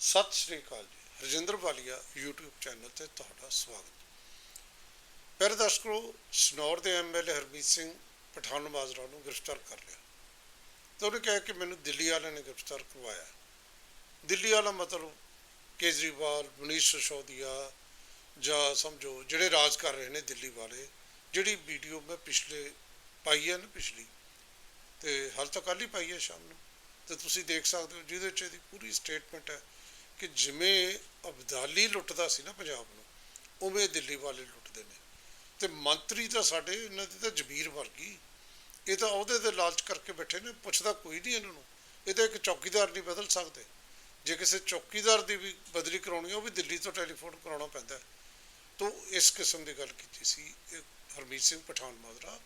ਸਤਿ ਸ਼੍ਰੀ ਅਕਾਲ ਜੀ। ਰਜਿੰਦਰ ਵਾਲੀਆ YouTube channel ਤੇ ਤੁਹਾਡਾ ਸਵਾਗਤ। ਪਿਆਰੇ ਦਰਸ਼ਕੋ, ਸਨੌਰ ਦੇ ਐਮਐਲਏ ਹਰਮੀਤ ਸਿੰਘ ਪਠਾਨ ਮਾਜਰਾ ਨੂੰ ਗ੍ਰਿਫਤਾਰ ਕਰ ਲਿਆ। ਤੇ ਉਹਨੇ ਕਿਹਾ ਕਿ ਮੈਨੂੰ ਦਿੱਲੀ ਵਾਲਿਆਂ ਨੇ ਗ੍ਰਿਫਤਾਰ ਕਰਵਾਇਆ। ਦਿੱਲੀ ਵਾਲਾ ਮਤਲਬ ਕੇਜਰੀਵਾਲ, ਮਨੀਸ਼ ਸਿਸੋਦੀਆ ਜਾਂ ਸਮਝੋ ਜਿਹੜੇ ਰਾਜ ਕਰ ਰਹੇ ਨੇ ਦਿੱਲੀ ਵਾਲੇ, ਜਿਹੜੀ ਵੀਡੀਓ ਮੈਂ ਪਿਛਲੇ ਪਾਈ ਹੈ ਨਾ ਪਿਛਲੀ, ਤੇ ਹਾਲ ਤੱਕ ਕੱਲ੍ਹ ਹੀ ਪਾਈ ਹੈ ਸ਼ਾਮ ਨੂੰ। ਤੇ ਤੁਸੀਂ ਦੇਖ ਸਕਦੇ ਹੋ ਜਿਹਦੇ ਚ ਇਹਦੀ ਪੂਰੀ ਸਟੇਟਮੈਂਟ ਹੈ। ਕਿ ਜਿਵੇਂ ਅਬਦਾਲੀ ਲੁੱਟਦਾ ਸੀ ਨਾ ਪੰਜਾਬ ਨੂੰ, ਉਵੇਂ ਦਿੱਲੀ ਵਾਲੇ ਲੁੱਟਦੇ ਨੇ। ਤੇ ਮੰਤਰੀ ਤਾਂ ਸਾਡੇ, ਇਹਨਾਂ ਦੀ ਤਾਂ ਜ਼ਮੀਰ ਵਰਗੀ। ਇਹ ਤਾਂ ਉਹਦੇ ਤੇ ਲਾਲਚ ਕਰਕੇ ਬੈਠੇ ਨੇ, ਪੁੱਛਦਾ ਕੋਈ ਨਹੀਂ ਇਹਨਾਂ ਨੂੰ। ਇਹ ਤਾਂ ਇੱਕ ਚੌਕੀਦਾਰ ਨਹੀਂ ਬਦਲ ਸਕਦੇ। ਜੇ ਕਿਸੇ ਚੌਕੀਦਾਰ ਦੀ ਵੀ ਬਦਲੀ ਕਰਾਉਣੀ ਹੈ ਉਹ ਵੀ ਦਿੱਲੀ ਤੋਂ ਟੈਲੀਫੋਨ ਕਰਾਉਣਾ ਪੈਂਦਾ ਹੈ। ਤੋਂ ਇਸ ਕਿਸਮ ਦੀ ਗੱਲ ਕੀਤੀ ਸੀ ਹਰਮੀਤ ਸਿੰਘ ਪਠਾਨ ਮਾਜਰਾ,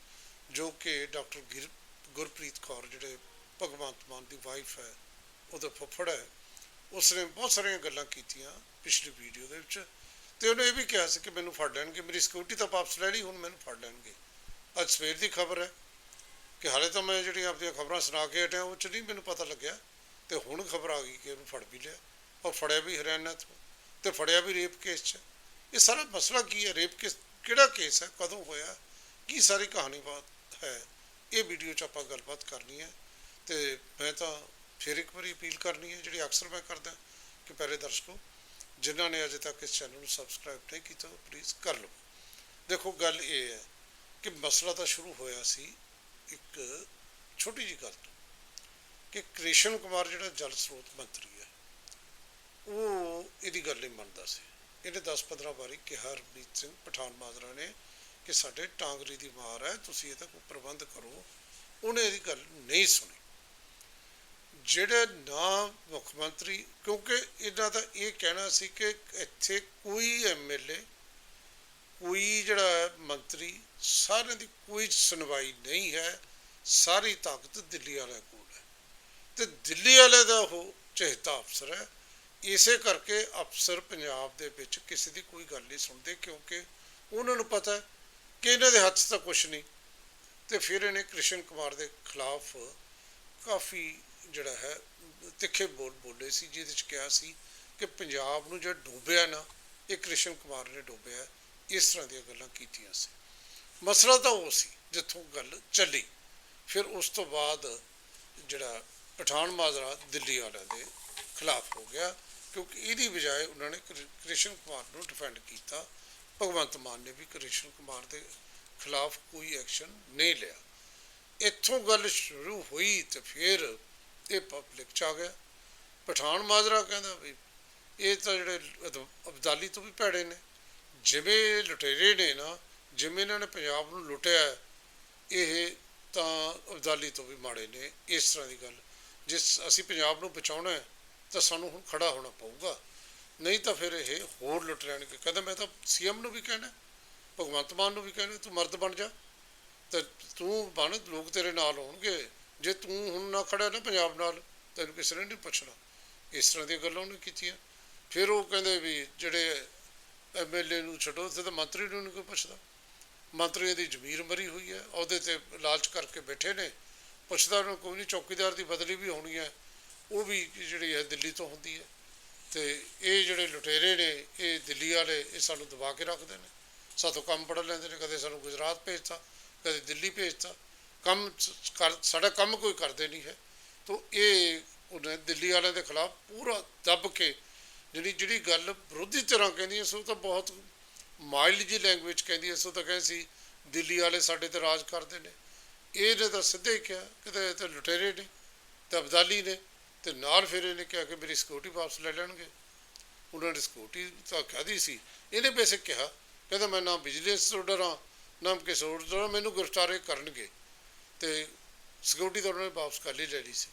ਜੋ ਕਿ ਡਾਕਟਰ ਗਿਰ, ਗੁਰਪ੍ਰੀਤ ਕੌਰ, ਜਿਹੜੇ ਭਗਵੰਤ ਮਾਨ ਦੀ ਵਾਈਫ ਹੈ, ਉਹਦਾ ਫੁੱਫੜ ਹੈ। ਉਸ ਨੇ ਬਹੁਤ ਸਾਰੀਆਂ ਗੱਲਾਂ ਕੀਤੀਆਂ ਪਿਛਲੀ ਵੀਡੀਓ ਦੇ ਵਿੱਚ। ਤੇ ਉਹਨੇ ਇਹ ਵੀ ਕਿਹਾ ਸੀ ਕਿ ਮੈਨੂੰ ਫੜ ਲੈਣਗੇ, ਮੇਰੀ ਸਿਕਿਉਰਿਟੀ ਤਾਂ ਵਾਪਸ ਲੈ ਲਈ, ਹੁਣ ਮੈਨੂੰ ਫੜ ਲੈਣਗੇ। ਅੱਜ ਸਵੇਰ ਦੀ ਖਬਰ ਹੈ ਕਿ ਹਾਲੇ ਤਾਂ ਮੈਂ ਜਿਹੜੀਆਂ ਆਪਣੀਆਂ ਖਬਰਾਂ ਸੁਣਾ ਕੇ ਹਟਿਆ, ਉਹ ਚ ਨਹੀਂ ਮੈਨੂੰ ਪਤਾ ਲੱਗਿਆ। ਤੇ ਹੁਣ ਖਬਰ ਆ ਗਈ ਕਿ ਉਹਨੂੰ ਫੜ ਵੀ ਲਿਆ। ਔਰ ਫੜਿਆ ਵੀ ਹਰਿਆਣਾ ਤੋਂ, ਤੇ ਫੜਿਆ ਵੀ ਰੇਪ ਕੇਸ 'ਚ। ਇਹ ਸਾਰਾ ਮਸਲਾ ਕੀ ਹੈ? ਰੇਪ ਕੇਸ ਕਿਹੜਾ ਕੇਸ ਹੈ? ਕਦੋਂ ਹੋਇਆ? ਕੀ ਸਾਰੀ ਕਹਾਣੀ ਬਾਤ ਹੈ? ਇਹ ਵੀਡੀਓ 'ਚ ਆਪਾਂ ਗੱਲਬਾਤ ਕਰਨੀ ਹੈ। ਤੇ ਮੈਂ ਤਾਂ ਫਿਰ ਇੱਕ ਵਾਰੀ ਅਪੀਲ ਕਰਨੀ ਹੈ, ਜਿਹੜੀ ਅਕਸਰ ਮੈਂ ਕਰਦਾ ਕਿ ਪਿਆਰੇ ਦਰਸ਼ਕੋ, ਜਿਨ੍ਹਾਂ ਨੇ ਅਜੇ ਤੱਕ ਇਸ ਚੈਨਲ ਨੂੰ ਸਬਸਕ੍ਰਾਈਬ ਨਹੀਂ ਕੀਤਾ ਪਲੀਜ਼ ਕਰ ਲਓ ਦੇਖੋ, ਗੱਲ ਇਹ ਹੈ ਕਿ ਮਸਲਾ ਤਾਂ ਸ਼ੁਰੂ ਹੋਇਆ ਸੀ ਇੱਕ ਛੋਟੀ ਜਿਹੀ ਗੱਲ ਤੋਂ, ਕਿ ਕ੍ਰਿਸ਼ਨ ਕੁਮਾਰ ਜਿਹੜਾ ਜਲ ਸਰੋਤ ਮੰਤਰੀ ਹੈ, ਉਹ ਇਹਦੀ ਗੱਲ ਨਹੀਂ ਮੰਨਦਾ ਸੀ। ਇਹਨੇ 10-15 ਵਾਰੀ ਕਿਹਾ, ਹਰਮੀਤ ਸਿੰਘ ਪਠਾਨ ਮਾਜਰਾ ਨੇ ਕਿ ਸਾਡੇ ਟਾਂਗਰੀ ਦੀ ਮਾਰ ਹੈ, ਤੁਸੀਂ ਇਹਦਾ ਕੋਈ ਪ੍ਰਬੰਧ ਕਰੋ। ਉਹਨੇ ਇਹਦੀ ਗੱਲ ਨਹੀਂ ਸੁਣੀ। ਜਿਹੜੇ ਨਾ ਮੁੱਖ ਮੰਤਰੀ, ਕਿਉਂਕਿ ਇਹਨਾਂ ਦਾ ਇਹ ਕਹਿਣਾ ਸੀ ਕਿ ਇੱਥੇ ਕੋਈ ਐਮਐਲਏ ਕੋਈ ਜਿਹੜਾ ਮੰਤਰੀ, ਸਾਰਿਆਂ ਦੀ ਕੋਈ ਸੁਣਵਾਈ ਨਹੀਂ ਹੈ। ਸਾਰੀ ਤਾਕਤ ਦਿੱਲੀ ਵਾਲਿਆਂ ਕੋਲ ਹੈ। ਤੇ ਦਿੱਲੀ ਵਾਲੇ ਦਾ ਉਹ ਚਹਤਾ ਅਫਸਰ ਹੈ। ਇਸੇ ਕਰਕੇ ਅਫਸਰ ਪੰਜਾਬ ਦੇ ਵਿੱਚ ਕਿਸੇ ਦੀ ਕੋਈ ਗੱਲ ਨਹੀਂ ਸੁਣਦੇ, ਕਿਉਂਕਿ ਉਹਨਾਂ ਨੂੰ ਪਤਾ ਕਿ ਇਹਨਾਂ ਦੇ ਹੱਥ 'ਚ ਤਾਂ ਕੁਝ ਨਹੀਂ। ਤੇ ਫਿਰ ਇਹਨੇ ਕ੍ਰਿਸ਼ਨ ਕੁਮਾਰ ਦੇ ਖਿਲਾਫ ਕਾਫੀ ਜਿਹੜਾ ਹੈ, ਤਿੱਖੇ ਬੋਲ ਬੋਲੇ ਸੀ, ਜਿਹਦੇ 'ਚ ਕਿਹਾ ਸੀ ਕਿ ਪੰਜਾਬ ਨੂੰ ਜਿਹੜਾ ਡੋਬਿਆ ਨਾ, ਇਹ ਕ੍ਰਿਸ਼ਨ ਕੁਮਾਰ ਨੇ ਡੋਬਿਆ, ਇਸ ਤਰ੍ਹਾਂ ਦੀਆਂ ਗੱਲਾਂ ਕੀਤੀਆਂ ਸੀ। ਮਸਲਾ ਤਾਂ ਉਹ ਸੀ, ਜਿੱਥੋਂ ਗੱਲ ਚੱਲੀ। ਫਿਰ ਉਸ ਤੋਂ ਬਾਅਦ ਜਿਹੜਾ ਪਠਾਨ ਮਾਜਰਾ ਦਿੱਲੀ ਵਾਲਿਆਂ ਦੇ ਖਿਲਾਫ ਹੋ ਗਿਆ, ਕਿਉਂਕਿ ਇਹਦੀ ਬਜਾਏ ਉਹਨਾਂ ਨੇ ਕ੍ਰਿ- ਕ੍ਰਿਸ਼ਨ ਕੁਮਾਰ ਨੂੰ ਡਿਫੈਂਡ ਕੀਤਾ। ਭਗਵੰਤ ਮਾਨ ਨੇ ਵੀ ਕ੍ਰਿਸ਼ਨ ਕੁਮਾਰ ਦੇ ਖਿਲਾਫ ਕੋਈ ਐਕਸ਼ਨ ਨਹੀਂ ਲਿਆ। ਇੱਥੋਂ ਗੱਲ ਸ਼ੁਰੂ ਹੋਈ ਤੇ ਫਿਰ ਇਹ ਪਬਲਿਕ ਚ ਆ ਗਿਆ। ਪਠਾਨ ਮਾਜਰਾ ਕਹਿੰਦਾ ਵੀ ਇਹ ਤਾਂ ਜਿਹੜੇ ਅਦ- ਅਬਦਾਲੀ ਤੋਂ ਵੀ ਭੈੜੇ ਨੇ। ਜਿਵੇਂ ਲੁਟੇਰੇ ਨੇ ਨਾ, ਜਿਵੇਂ ਇਹਨਾਂ ਨੇ ਪੰਜਾਬ ਨੂੰ ਲੁੱਟਿਆ ਇਹ ਤਾਂ ਅਬਦਾਲੀ ਤੋਂ ਵੀ ਮਾੜੇ ਨੇ, ਇਸ ਤਰ੍ਹਾਂ ਦੀ ਗੱਲ। ਜਿਸ ਅਸੀਂ ਪੰਜਾਬ ਨੂੰ ਬਚਾਉਣਾ ਹੈ, ਤਾਂ ਸਾਨੂੰ ਹੁਣ ਖੜਾ ਹੋਣਾ ਪਊਗਾ। ਨਹੀਂ ਤਾਂ ਫਿਰ ਇਹ ਹੋਰ ਲੁੱਟ ਲੈਣਗੇ। ਕਹਿੰਦਾ ਮੈਂ ਤਾਂ ਸੀਐਮ ਨੂੰ ਵੀ ਕਹਿਣਾ ਭਗਵੰਤ ਮਾਨ ਨੂੰ ਵੀ ਕਹਿਣਾ ਤੂੰ ਮਰਦ ਬਣ ਜਾ। ਤੇ ਤੂੰ ਬਣ, ਲੋਕ ਤੇਰੇ ਨਾਲ ਹੋਣਗੇ। ਜੇ ਤੂੰ ਹੁਣ ਨਾ ਖੜਾ ਨਾ ਪੰਜਾਬ ਨਾਲ, ਤੈਨੂੰ ਕਿਸੇ ਨੇ ਨਹੀਂ ਪੁੱਛਣਾ। ਇਸ ਤਰ੍ਹਾਂ ਦੀਆਂ ਗੱਲਾਂ ਉਹਨੇ ਕੀਤੀਆਂ। ਫਿਰ ਉਹ ਕਹਿੰਦੇ ਵੀ ਜਿਹੜੇ ਐਮਐਲਏ ਨੂੰ ਛੱਡੋ ਤੇ ਤਾਂ ਮੰਤਰੀ ਨੂੰ ਨਹੀਂ ਕੋਈ ਪੁੱਛਦਾ। ਮੰਤਰੀ ਦੀ ਜ਼ਮੀਰ ਮਰੀ ਹੋਈ ਹੈ, ਉਹਦੇ ਤੇ ਲਾਲਚ ਕਰਕੇ ਬੈਠੇ ਨੇ। ਪੁੱਛਦਾ ਉਹਨੂੰ, ਕੋਈ ਨਹੀਂ ਚੌਕੀਦਾਰ ਦੀ ਬਦਲੀ ਵੀ ਹੋਣੀ ਹੈ। ਉਹ ਵੀ ਜਿਹੜੀ ਹੈ ਦਿੱਲੀ ਤੋਂ ਹੁੰਦੀ ਹੈ। ਤੇ ਇਹ ਜਿਹੜੇ ਲੁਟੇਰੇ ਨੇ, ਇਹ ਦਿੱਲੀ ਵਾਲੇ, ਇਹ ਸਾਨੂੰ ਦਬਾ ਕੇ ਰੱਖਦੇ ਨੇ। ਸਾਥੋਂ ਕੰਮ ਪੜ ਲੈਂਦੇ ਨੇ, ਕਦੇ ਸਾਨੂੰ ਗੁਜਰਾਤ ਭੇਜਤਾ, ਕਦੇ ਦਿੱਲੀ ਭੇਜਤਾ। ਕੰਮ ਸ- ਕਰ, ਸਾਡਾ ਕੰਮ ਕੋਈ ਕਰਦੇ ਨਹੀਂ ਹੈ। ਤੋਂ ਇਹ ਉਹਨੇ ਦਿੱਲੀ ਵਾਲਿਆਂ ਦੇ ਖਿਲਾਫ ਪੂਰਾ ਦੱਬ ਕੇ ਜਿਹੜੀ ਜਿਹੜੀ ਗੱਲ ਵਿਰੋਧੀ ਤਰ੍ਹਾਂ ਕਹਿੰਦੀ ਸੋ ਤਾਂ ਬਹੁਤ ਮਾਈਲਡ ਜੀ ਲੈਂਗੁਏਜ ਕਹਿੰਦੀ ਹੈ, ਸੋ ਤਾਂ ਕਹਿੰਦੀ ਸੀ, ਦਿੱਲੀ ਵਾਲੇ ਸਾਡੇ ਤੇ ਰਾਜ ਕਰਦੇ ਨੇ। ਇਹਨੇ ਤਾਂ ਸਿੱਧੇ ਹੀ ਕਿਹਾ ਕਿ ਤੇ ਇਹ ਤਾਂ ਲੁਟੇਰੇ ਨੇ, ਤੇ ਅਬਦਾਲੀ ਨੇ, ਤੇ ਨਾਲ ਫਿਰ ਇਹਨੇ ਕਿਹਾ ਕਿ ਮੇਰੀ ਸਿਕਿਉਰਿਟੀ ਵਾਪਸ ਲੈ ਲੈਣਗੇ। ਉਹਨਾਂ ਨੇ ਸਿਕਿਉਰਿਟੀ ਤਾਂ ਕਹਦੀ ਸੀ। ਇਹਨੇ ਬੇਸਿਕ ਕਿਹਾ, ਕਹਿੰਦਾ ਮੈਂ ਨਾ ਬਿਜਨਸ ਤੋਂ ਹਾਂ ਨਾ ਕਿਸੇ ਹੋਰ ਤੋਂ ਡਰਾਂ, ਮੈਨੂੰ ਗ੍ਰਿਫਤਾਰੇ ਕਰਨਗੇ। ਤੇ ਸਿਕਿਉਰਿਟੀ ਤਾਂ ਉਹਨਾਂ ਨੇ ਵਾਪਸ ਕਰ ਲਈ ਲੈ ਲਈ ਸੀ,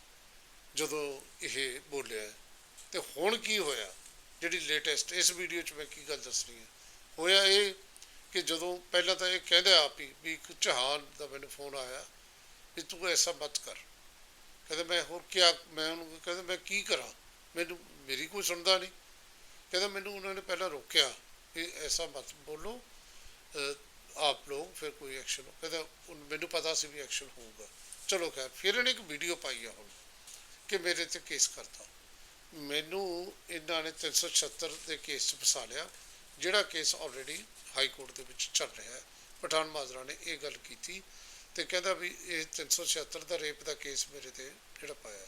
ਜਦੋਂ ਇਹ ਬੋਲਿਆ। ਤੇ ਹੁਣ ਕੀ ਹੋਇਆ? ਜਿਹੜੀ ਲੇਟੈਸਟ ਇਸ ਵੀਡੀਓ 'ਚ ਮੈਂ ਕੀ ਗੱਲ ਦੱਸਣੀ ਹੈ ਹੋਇਆ ਇਹ ਕਿ ਜਦੋਂ ਪਹਿਲਾਂ ਤਾਂ ਇਹ ਕਹਿੰਦਾ ਆਪ ਹੀ ਵੀ ਇੱਕ ਚੌਹਾਨ ਦਾ ਮੈਨੂੰ ਫੋਨ ਆਇਆ ਵੀ ਤੂੰ ਐਸਾ ਮਤ ਕਰ। ਕਹਿੰਦਾ ਮੈਂ ਹੋਰ ਕੀ ਮੈਂ ਉਹਨੂੰ ਕਹਿੰਦਾ ਮੈਂ ਕੀ ਕਰਾਂ? ਮੈਨੂੰ, ਮੇਰੀ ਕੋਈ ਸੁਣਦਾ ਨਹੀਂ। ਕਹਿੰਦਾ ਮੈਨੂੰ ਉਹਨਾਂ ਨੇ ਪਹਿਲਾਂ ਰੋਕਿਆ ਕਿ ਐਸਾ ਮਤ ਬੋਲੋ। ਆਪ ਲੋਗ ਫਿਰ ਕੋਈ ਐਕਸ਼ਨ ਕਹਿੰਦਾ ਮੈਨੂੰ ਪਤਾ ਸੀ ਵੀ ਐਕਸ਼ਨ ਹੋਊਗਾ। ਚਲੋ ਖੈਰ, ਫਿਰ ਇਹਨੇ ਇੱਕ ਵੀਡੀਓ ਪਾਈ ਆ ਹੁਣ, ਕਿ ਮੇਰੇ ਤੇ ਕੇਸ ਕਰਤਾ। ਮੈਨੂੰ ਇਹਨਾਂ ਨੇ 376 ਦੇ ਕੇਸ 'ਚ ਫਸਾ ਲਿਆ, ਜਿਹੜਾ ਕੇਸ ਆਲਰੇਡੀ ਹਾਈ ਕੋਰਟ ਦੇ ਵਿੱਚ ਚੱਲ ਰਿਹਾ ਹੈ। ਪਠਾਨ ਮਾਜਰਾ ਨੇ ਇਹ ਗੱਲ ਕੀਤੀ ਤੇ ਕਹਿੰਦਾ ਵੀ ਇਹ 376 ਦਾ ਰੇਪ ਦਾ ਕੇਸ ਮੇਰੇ ਤੇ ਜਿਹੜਾ ਪਾਇਆ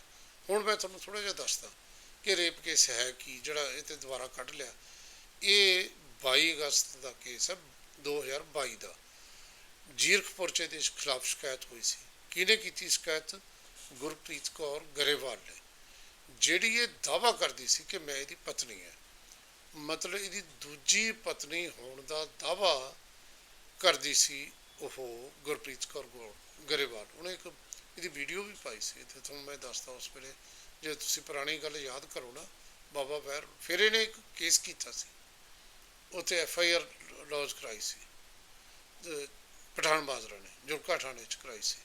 ਹੁਣ ਮੈਂ ਤੁਹਾਨੂੰ ਥੋੜਾ ਜਿਹਾ ਦੱਸਦਾ ਕਿ ਰੇਪ ਕੇਸ ਹੈ ਕੀ, ਜਿਹੜਾ ਇਹ ਤੇ ਦੁਬਾਰਾ ਕੱਢ ਲਿਆ। ਇਹ 22 ਅਗਸਤ ਦਾ ਕੇਸ ਹੈ 2022 ਦਾ। ਜੀਰਖਪੁਰ ਚ ਇਹਦੇ ਖਿਲਾਫ ਸ਼ਿਕਾਇਤ ਹੋਈ ਸੀ। ਕਿਹਨੇ ਕੀਤੀ ਸ਼ਿਕਾਇਤ? ਗੁਰਪ੍ਰੀਤ ਕੌਰ ਗਰੇਵਾਲ ਨੇ। ਜਿਹੜੀ ਇਹ ਦਾਵਾ ਕਰਦੀ ਸੀ ਕਿ ਮੈਂ ਇਹਦੀ ਪਤਨੀ ਹਾਂ। ਮਤਲਬ ਇਹਦੀ ਦੂਜੀ ਪਤਨੀ ਹੋਣ ਦਾ ਦਾਵਾ ਕਰਦੀ ਸੀ ਉਹ ਗੁਰਪ੍ਰੀਤ ਕੌਰ ਗੋ- ਗਰੇਵਾਲ। ਉਹਨੇ ਇੱਕ ਇਹਦੀ ਵੀਡੀਓ ਵੀ ਪਾਈ ਸੀ। ਤੇ ਤੁਹਾਨੂੰ ਮੈਂ ਦੱਸਦਾ ਉਸ ਵੇਲੇ, ਜੇ ਤੁਸੀਂ ਪੁਰਾਣੀ ਗੱਲ ਯਾਦ ਕਰੋ ਨਾ, ਬਾਬਾ ਬਹਿਰ ਫਿਰ ਇਹਨੇ ਇੱਕ ਕੇਸ ਕੀਤਾ ਸੀ। ਉੱਥੇ ਐਫ ਆਈ ਆਰ ਲੌਜ ਕਰਾਈ ਸੀ। ਤੇ ਪਠਾਨ ਬਾਜ਼ਰਾ ਨੇ, ਜੁਲਕਾ ਥਾਣੇ ਚ ਕਰਾਈ ਸੀ।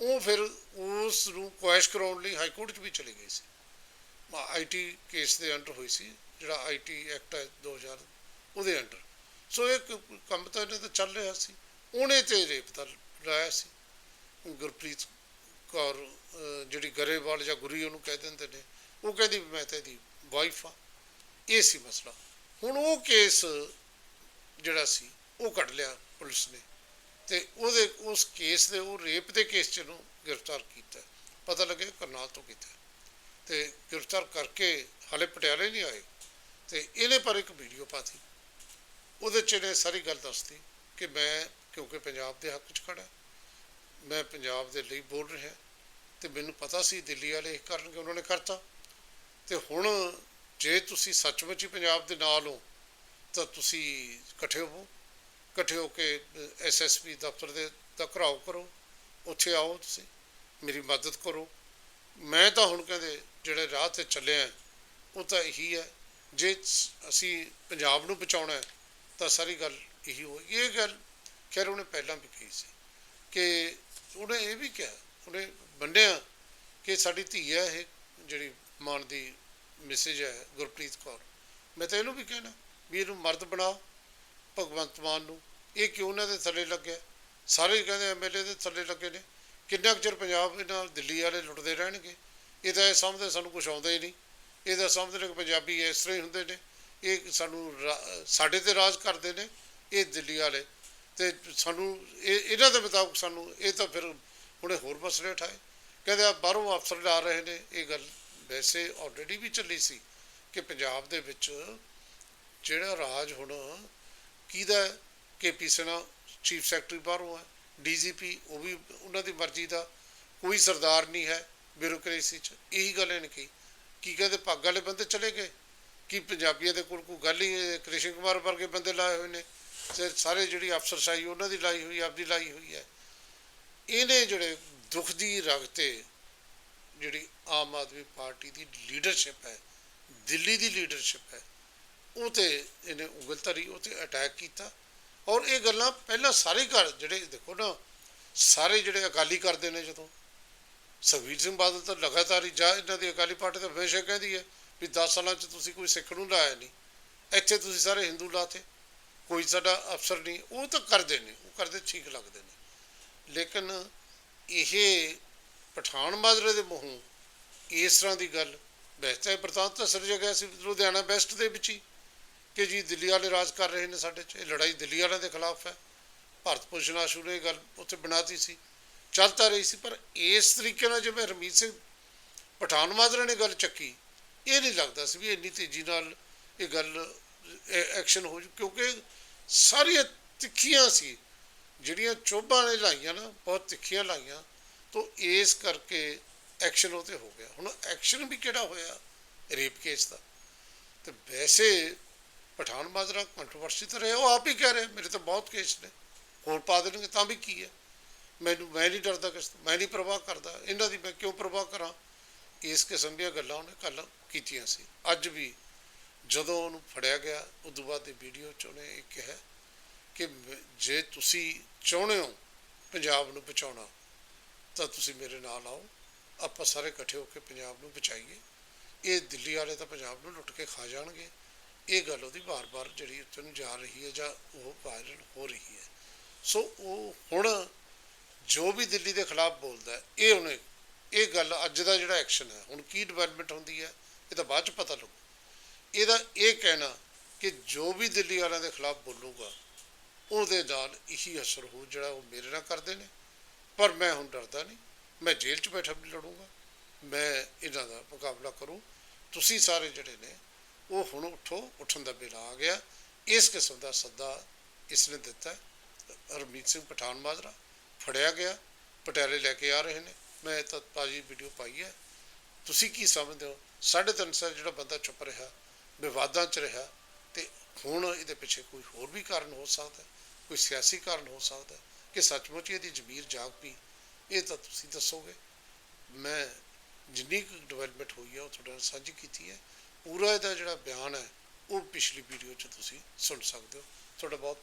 ਉਹ ਫਿਰ ਉਸ ਨੂੰ ਕੁਐਸ਼ ਕਰਾਉਣ ਲਈ ਹਾਈ ਕੋਰਟ ਚ ਵੀ ਚਲੇ ਗਈ ਸੀ। ਆਈਟੀ ਕੇਸ ਦੇ ਅੰਡਰ ਹੋਈ ਸੀ, ਜਿਹੜਾ ਆਈਟੀ ਐਕਟ ਹੈ 2000 ਉਹਦੇ ਅੰਡਰ। ਸੋ ਇਹ ਕੰਮ ਤਾਂ ਇਹਨੇ ਤਾਂ ਚੱਲ ਰਿਹਾ ਸੀ। ਉਹਨੇ ਤੇ ਰੇਪ ਦਾ ਲਾਇਆ ਸੀ। ਗੁਰਪ੍ਰੀਤ ਕੌਰ ਜਿਹੜੀ ਗਰੇਵਾਲ ਜਾਂ ਗੁਰੀ ਉਹਨੂੰ ਕਹਿ ਦਿੰਦੇ ਨੇ, ਉਹ ਕਹਿੰਦੀ ਵੀ ਮੈਂ ਤਾਂ ਇਹਦੀ ਵਾਈਫ ਆ ਇਹ ਸੀ ਮਸਲਾ। ਹੁਣ ਉਹ ਕੇਸ ਜਿਹੜਾ ਸੀ, ਉਹ ਕੱਢ ਲਿਆ ਪੁਲਿਸ ਨੇ। ਤੇ ਉਹਦੇ, ਉਸ ਕੇਸ ਦੇ, ਉਹ ਰੇਪ ਦੇ ਕੇਸ ਚ ਨੂੰ ਗ੍ਰਿਫਤਾਰ ਕੀਤਾ। ਪਤਾ ਲੱਗਿਆ ਕਰਨਾਲ ਤੋਂ ਕੀਤਾ। ਤੇ ਗ੍ਰਿਫਤਾਰ ਕਰਕੇ ਹਾਲੇ ਪਟਿਆਲੇ ਨਹੀਂ ਆਏ। ਤੇ ਇਹਨੇ ਪਰ ਇੱਕ ਵੀਡੀਓ ਪਾਤੀ। ਉਹਦੇ ਚ ਇਹਨੇ ਸਾਰੀ ਗੱਲ ਦੱਸਤੀ ਕਿ ਮੈਂ, ਕਿਉਂਕਿ ਪੰਜਾਬ ਦੇ ਹੱਕ ਚ ਖੜਾ ਮੈਂ ਪੰਜਾਬ ਦੇ ਲਈ ਬੋਲ ਰਿਹਾ। ਤੇ ਮੈਨੂੰ ਪਤਾ ਸੀ ਦਿੱਲੀ ਵਾਲੇ ਇਹ ਕਰਨਗੇ ਉਹਨਾਂ ਨੇ ਕਰਤਾ। ਤੇ ਹੁਣ ਜੇ ਤੁਸੀਂ ਸੱਚਮੁੱਚ ਹੀ ਪੰਜਾਬ ਦੇ ਨਾਲ ਹੋ ਤਾਂ ਤੁਸੀਂ ਇਕੱਠੇ ਹੋਵੋ, ਇਕੱਠੇ ਹੋ ਕੇ ਐਸਐਸਪੀ ਦਫ਼ਤਰ ਦੇ, ਦਾ ਘਰਾਓ ਕਰੋ, ਉੱਥੇ ਆਓ ਤੁਸੀਂ, ਮੇਰੀ ਮਦਦ ਕਰੋ। ਮੈਂ ਤਾਂ ਹੁਣ ਕਹਿੰਦੇ, ਜਿਹੜੇ ਰਾਹ ਤੇ ਚੱਲੇ ਆ, ਉਹ ਤਾਂ ਇਹੀ ਹੈ ਜੇ ਅਸੀਂ ਪੰਜਾਬ ਨੂੰ ਬਚਾਉਣਾ ਹੈ, ਤਾਂ ਸਾਰੀ ਗੱਲ ਇਹੀ ਹੋਈ ਇਹ ਗੱਲ, ਖੈਰ, ਉਹਨੇ ਪਹਿਲਾਂ ਵੀ ਕਹੀ ਸੀ ਕਿ ਉਹਨੇ ਇਹ ਵੀ ਕਿਹਾ, ਉਹਨੇ ਮੰਨਿਆ ਕਿ ਸਾਡੀ ਧੀ ਹੈ ਇਹ, ਜਿਹੜੀ ਮਾਨ ਦੀ ਮੈਸੇਜ ਹੈ, ਗੁਰਪ੍ਰੀਤ ਕੌਰ। ਮੈਂ ਤਾਂ ਇਹਨੂੰ ਵੀ ਕਹਿਣਾ ਵੀ ਇਹਨੂੰ ਮਰਦ ਬਣਾ, ਭਗਵੰਤ ਮਾਨ ਨੂੰ। ਇਹ ਕਿਉਂ ਉਹਨਾਂ ਦੇ ਥੱਲੇ ਲੱਗਿਆ ਸਾਰੇ ਹੀ ਕਹਿੰਦੇ ਐਮਐਲਏ ਦੇ ਥੱਲੇ ਲੱਗੇ ਨੇ। ਕਿੰਨਾ ਕੁ ਚਿਰ ਪੰਜਾਬ ਇਹਨਾਂ ਦਿੱਲੀ ਵਾਲੇ ਲੁੱਟਦੇ ਰਹਿਣਗੇ? ਇਹ ਤਾਂ ਇਹ ਸਮਝਦੇ ਸਾਨੂੰ ਕੁਝ ਆਉਂਦਾ ਹੀ ਨਹੀਂ। ਇਹ ਤਾਂ ਸਮਝਦੇ ਨੇ ਕਿ ਪੰਜਾਬੀ ਇਸ ਤਰ੍ਹਾਂ ਹੀ ਹੁੰਦੇ ਨੇ। ਇਹ ਸਾਨੂੰ ਰਾ- ਸਾਡੇ ਤੇ ਰਾਜ ਕਰਦੇ ਨੇ, ਇਹ ਦਿੱਲੀ ਵਾਲੇ। ਤੇ ਸਾਨੂੰ, ਇਹ, ਇਹਨਾਂ ਦੇ ਮੁਤਾਬਕ ਸਾਨੂੰ ਇਹ ਤਾਂ ਫਿਰ ਹੁਣੇ ਹੋਰ ਮਸਲੇ ਉਠਾਏ। ਕਹਿੰਦੇ ਆ, ਬਾਹਰੋਂ ਅਫਸਰ ਆ ਰਹੇ ਨੇ। ਇਹ ਗੱਲ ਵੈਸੇ ਆਲਰੇਡੀ ਵੀ ਚੱਲੀ ਸੀ ਕਿ ਪੰਜਾਬ ਦੇ ਵਿੱਚ ਜਿਹੜਾ ਰਾਜ ਹੁਣ ਕਿਹਦਾ ਕੇਪੀ ਸਨਾ ਚੀਫ ਸੈਕਟਰੀ ਬਾਹਰੋਂ ਹੈ ਡੀਜੀਪੀ ਉਹ ਵੀ ਉਹਨਾਂ ਦੀ ਮਰਜ਼ੀ ਦਾ ਕੋਈ ਸਰਦਾਰ ਨਹੀਂ ਹੈ ਬਿਊਰੋਕ੍ਰੇਸੀ ਚ। ਇਹੀ ਗੱਲ ਇਹਨੇ ਕਹੀ। ਕੀ ਕਹਿੰਦੇ ਪੱਗ ਵਾਲੇ ਬੰਦੇ ਚਲੇ ਗਏ? ਕੀ ਪੰਜਾਬੀਆਂ ਦੇ ਕੋਲ ਕੋਈ ਗੱਲ ਹੀ ਕ੍ਰਿਸ਼ਨ ਕੁਮਾਰ ਵਰਗੇ ਬੰਦੇ ਲਾਏ ਹੋਏ ਨੇ। ਤੇ ਸਾਰੇ ਜਿਹੜੀ ਅਫਸਰਸ਼ਾਹੀ ਉਹਨਾਂ ਦੀ ਲਾਈ ਹੋਈ, ਆਪਦੀ ਲਾਈ ਹੋਈ ਹੈ। ਇਹਨੇ ਜਿਹੜੇ ਦੁੱਖ ਦੀ ਰਗ ਤੇ ਜਿਹੜੀ ਆਮ ਆਦਮੀ ਪਾਰਟੀ ਦੀ ਲੀਡਰਸ਼ਿਪ ਹੈ, ਦਿੱਲੀ ਦੀ ਲੀਡਰਸ਼ਿਪ ਹੈ ਉਹ ਤੇ ਇਹਨੇ ਉਂਗਲ ਧਰੀ, ਉਹ ਤੇ ਅਟੈਕ ਕੀਤਾ। ਔਰ ਇਹ ਗੱਲਾਂ ਪਹਿਲਾਂ ਸਾਰੇ ਘਰ ਜਿਹੜੇ, ਦੇਖੋ ਨਾ, ਸਾਰੇ ਜਿਹੜੇ ਅਕਾਲੀ ਕਰਦੇ ਨੇ ਜਦੋਂ। ਸੁਖਬੀਰ ਸਿੰਘ ਬਾਦਲ ਤਾਂ ਲਗਾਤਾਰ ਹੀ ਜਾ ਇਹਨਾਂ ਦੀ ਅਕਾਲੀ ਪਾਰਟੀ ਤਾਂ ਹਮੇਸ਼ਾ ਕਹਿੰਦੀ ਹੈ ਵੀ 10 ਸਾਲਾਂ 'ਚ ਤੁਸੀਂ ਕੋਈ ਸਿੱਖ ਨੂੰ ਲਾਇਆ ਨਹੀਂ। ਇੱਥੇ ਤੁਸੀਂ ਸਾਰੇ ਹਿੰਦੂ ਲਾਤੇ। ਕੋਈ ਸਾਡਾ ਅਫਸਰ ਨਹੀਂ। ਉਹ ਤਾਂ ਕਰਦੇ ਨੇ, ਉਹ ਕਰਦੇ ਠੀਕ ਲੱਗਦੇ ਨੇ। ਲੇਕਿਨ ਇਹ ਪਠਾਨ ਮਾਜਰੇ ਦੇ ਮੂੰਹੋਂ, ਇਸ ਤਰ੍ਹਾਂ ਦੀ ਗੱਲ, ਵੈਸੇ ਬਰਤਾਂਤ ਤਾਂ ਸਿਰਜਿਆ ਗਿਆ ਸੀ, ਲੁਧਿਆਣਾ ਵੈਸਟ ਦੇ ਵਿੱਚ ਹੀ। ਕਿ ਜੀ ਦਿੱਲੀ ਵਾਲੇ ਰਾਜ ਕਰ ਰਹੇ ਨੇ ਸਾਡੇ 'ਚ। ਇਹ ਲੜਾਈ ਦਿੱਲੀ ਵਾਲਿਆਂ ਦੇ ਖਿਲਾਫ ਹੈ। ਭਾਰਤ ਭੂਸ਼ਣ ਆਸ਼ੂ ਨੇ ਇਹ ਗੱਲ ਉੱਥੇ ਬਣਾਤੀ ਸੀ। ਚੱਲਦਾ ਰਹੀ ਸੀ, ਪਰ ਇਸ ਤਰੀਕੇ ਨਾਲ ਜਿਵੇਂ ਰਮੀਤ ਸਿੰਘ ਪਠਾਨ ਮਾਜਰਾ ਨੇ ਗੱਲ ਚੱਕੀ, ਇਹ ਨਹੀਂ ਲੱਗਦਾ ਸੀ ਵੀ ਇੰਨੀ ਤੇਜ਼ੀ ਨਾਲ ਇਹ ਗੱਲ ਐਕਸ਼ਨ ਹੋ ਜੂ। ਕਿਉਂਕਿ ਸਾਰੀਆਂ ਤਿੱਖੀਆਂ ਸੀ। ਜਿਹੜੀਆਂ ਚੋਭਾਂ ਨੇ ਲਾਈਆਂ ਨਾ, ਬਹੁਤ ਤਿੱਖੀਆਂ ਲਾਈਆਂ, ਤੋਂ ਇਸ ਕਰਕੇ ਐਕਸ਼ਨ ਉਹ ਤੇ ਹੋ ਗਿਆ। ਹੁਣ ਐਕਸ਼ਨ ਵੀ ਕਿਹੜਾ ਹੋਇਆ? ਰੇਪ ਕੇਸ ਦਾ। ਤੇ ਵੈਸੇ ਪਠਾਨ ਮਾਜਰਾ ਕੰਟਰੋਵਰਸੀ ਤਾਂ ਰਿਹਾ, ਉਹ ਆਪ ਹੀ ਕਹਿ ਰਹੇ, ਮੇਰੇ ਤਾਂ ਬਹੁਤ ਕੇਸ ਨੇ। ਹੋਰ ਪਾ ਦੇਣਗੇ ਤਾਂ ਵੀ ਕੀ ਹੈ? ਮੈਨੂੰ, ਮੈਂ ਨਹੀਂ ਡਰਦਾ ਕਿਸ ਤੋਂ, ਮੈਂ ਨਹੀਂ ਪ੍ਰਵਾਹ ਕਰਦਾ। ਇਹਨਾਂ ਦੀ ਮੈਂ ਕਿਉਂ ਪ੍ਰਵਾਹ ਕਰਾਂ? ਇਸ ਕਿਸਮ ਦੀਆਂ ਗੱਲਾਂ ਉਹਨੇ ਕੱਲ ਕੀਤੀਆਂ ਸੀ। ਅੱਜ ਵੀ ਜਦੋਂ ਉਹਨੂੰ ਫੜਿਆ ਗਿਆ, ਉਦੋਂ ਬਾਅਦ ਦੀ ਵੀਡੀਓ 'ਚ ਉਹਨੇ ਇਹ ਕਿਹਾ ਕਿ ਜੇ ਤੁਸੀਂ ਚਾਹੁੰਦੇ ਹੋ ਪੰਜਾਬ ਨੂੰ ਬਚਾਉਣਾ, ਤਾਂ ਤੁਸੀਂ ਮੇਰੇ ਨਾਲ ਆਓ। ਆਪਾਂ ਸਾਰੇ ਇਕੱਠੇ ਹੋ ਕੇ ਪੰਜਾਬ ਨੂੰ ਬਚਾਈਏ। ਇਹ ਦਿੱਲੀ ਵਾਲੇ ਤਾਂ ਪੰਜਾਬ ਨੂੰ ਲੁੱਟ ਕੇ ਖਾ ਜਾਣਗੇ। ਇਹ ਗੱਲ ਉਹਦੀ ਵਾਰ-ਵਾਰ ਜਿਹੜੀ ਉੱਥੇ ਨੂੰ ਜਾ ਰਹੀ ਹੈ ਜਾਂ ਉਹ ਵਾਇਰਲ ਹੋ ਰਹੀ ਹੈ। ਸੋ ਉਹ ਹੁਣ ਜੋ ਵੀ ਦਿੱਲੀ ਦੇ ਖਿਲਾਫ ਬੋਲਦਾ ਇਹ ਉਹਨੇ, ਇਹ ਗੱਲ ਅੱਜ ਦਾ ਜਿਹੜਾ ਐਕਸ਼ਨ ਹੈ, ਹੁਣ ਕੀ ਡਿਵੈਲਪਮੈਂਟ ਹੁੰਦੀ ਹੈ, ਇਹ ਤਾਂ ਬਾਅਦ ਚ ਪਤਾ ਲੱਗੂ। ਇਹਦਾ ਇਹ ਕਹਿਣਾ ਕਿ ਜੋ ਵੀ ਦਿੱਲੀ ਵਾਲਿਆਂ ਦੇ ਖਿਲਾਫ ਬੋਲੂਗਾ, ਉਹਦੇ ਨਾਲ ਇਹੀ ਅਸਰ ਹੋ ਜਿਹੜਾ ਉਹ ਮੇਰੇ ਨਾਲ ਕਰਦੇ ਨੇ। ਪਰ ਮੈਂ ਹੁਣ ਡਰਦਾ ਨਹੀਂ। ਮੈਂ ਜੇਲ੍ਹ 'ਚ ਬੈਠਾ ਵੀ ਲੜੂੰਗਾ। ਮੈਂ ਇਹਨਾਂ ਦਾ ਮੁਕਾਬਲਾ ਕਰੂੰ। ਤੁਸੀਂ ਸਾਰੇ ਜਿਹੜੇ ਨੇ ਉਹ ਹੁਣ ਉੱਠੋ, ਉੱਠਣ ਦਾ ਵੇਲਾ ਆ ਗਿਆ। ਇਸ ਕਿਸਮ ਦਾ ਸੱਦਾ ਇਸ ਨੇ ਦਿੱਤਾ। ਹਰਮੀਤ ਸਿੰਘ ਪਠਾਨ ਮਾਜਰਾ ਫੜਿਆ ਗਿਆ, ਪਟਿਆਲੇ ਲੈ ਕੇ ਆ ਰਹੇ ਨੇ। ਮੈਂ ਤਾਂ ਤਾਜੀ ਵੀਡੀਓ ਪਾਈ ਹੈ। ਤੁਸੀਂ ਕੀ ਸਮਝਦੇ ਹੋ? ਸਾਢੇ ਤਿੰਨ ਸਾਲ ਜਿਹੜਾ ਬੰਦਾ ਚੁੱਪ ਰਿਹਾ, ਵਿਵਾਦਾਂ 'ਚ ਰਿਹਾ, ਤੇ ਹੁਣ ਇਹਦੇ ਪਿੱਛੇ ਕੋਈ ਹੋਰ ਵੀ ਕਾਰਨ ਹੋ ਸਕਦਾ ਕੋਈ ਸਿਆਸੀ ਕਾਰਨ ਹੋ ਸਕਦਾ ਕਿ ਸੱਚਮੁੱਚ ਇਹਦੀ ਜ਼ਮੀਰ ਜਾਗ ਪਈ? ਇਹ ਤਾਂ ਤੁਸੀਂ ਦੱਸੋਗੇ। ਮੈਂ ਜਿੰਨੀ ਕੁ ਡਿਵੈਲਪਮੈਂਟ ਹੋਈ ਹੈ, ਉਹ ਤੁਹਾਡੇ ਨਾਲ ਸਾਂਝੀ ਕੀਤੀ ਹੈ। ਪੂਰਾ ਇਹਦਾ ਜਿਹੜਾ ਬਿਆਨ ਹੈ, ਉਹ ਪਿਛਲੀ ਵੀਡੀਓ 'ਚ ਤੁਸੀਂ ਸੁਣ ਸਕਦੇ ਹੋ। ਤੁਹਾਡਾ ਬਹੁਤ